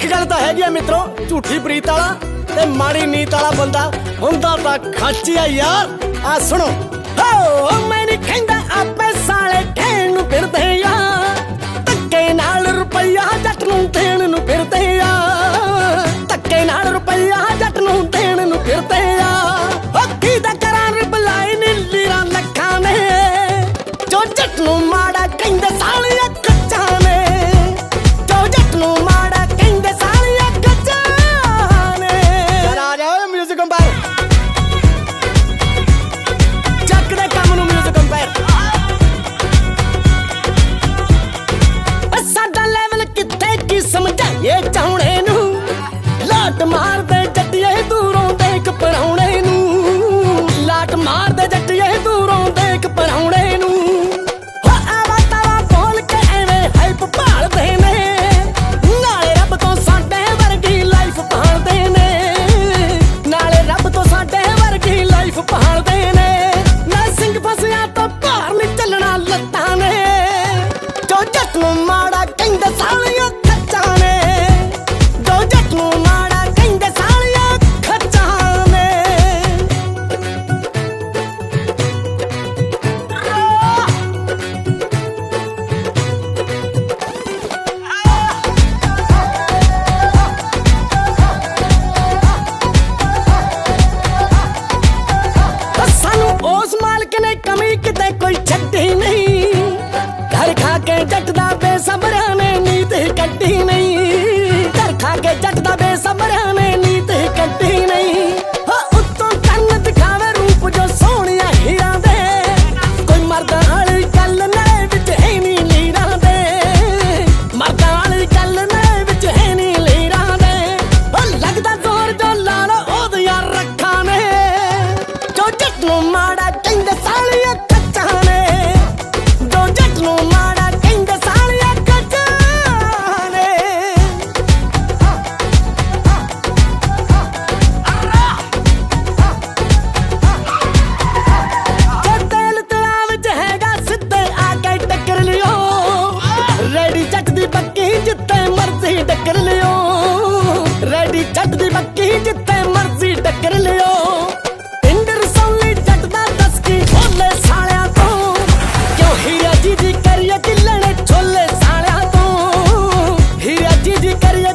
ਇੱਕ ਗੱਲ ਤਾਂ ਹੈਗੀ ਆ ਮਿੱਤਰੋ, ਝੂਠੀ ਪ੍ਰੀਤ ਵਾਲਾ ਤੇ ਮਾੜੀ ਨੀਤ ਵਾਲਾ ਬੰਦਾ ਹੁੰਦਾ ਤਾਂ ਖਾਚਿਆ ਯਾਰ। ਆ ਸੁਣੋ। ਹੋ, ਮੈਂ ਕਹਿੰਦਾ ਆਪੇ ਸਾਲੇ ਠੇਣ ਨੂੰ ਫਿਰਦੇ ਲਾਟ ਮਾਰਦੇ ਜੱਟੀਏ ਦੂਰੋਂ ਦੇਖ ਪਰਾਉਣੇ ਨੂੰ। ਲਾਟ ਮਾਰਦੇ ਜੱਟੀਏ ਦੂਰੋਂ ਦੇਖ ਪਰਾਉਣੇ ਨੂੰ। ਪਾਲਦੇ ਨੇ। ਨਾਲੇ ਰੱਬ ਤੋਂ ਸਾਡੇ ਵਰਗੀ ਲਾਈਫ ਪਾਉਦੇ ਨੇ। ਨਾਲੇ ਰੱਬ ਤੋਂ ਸਾਡੇ ਵਰਗੀ ਪਹਾੜ ਦੇ ਨੇ। ਸੌਲੀ ਜੱਟ ਦੀ ਬੱਕੀ ਜਿੱਤੇ ਮਰਜ਼ੀ ਟੱਕਰ ਲਿਓ। ਇੰਦਰ ਰਸੌਲੀ ਜੱਟ ਦਾ ਦੱਸ ਕੀ ਛੋਲੇ ਸਾਲਿਆਂ ਤੋਂ। ਕਿਉਂ ਹੀਰਾ ਜੀ ਦੀ ਕਰੀਏ ਤਿੱਲਣੇ ਛੋਲੇ ਸਾਲਿਆਂ ਤੋਂ? ਹੀਰਾ ਜੀ ਦੀ ਕਰੀਏ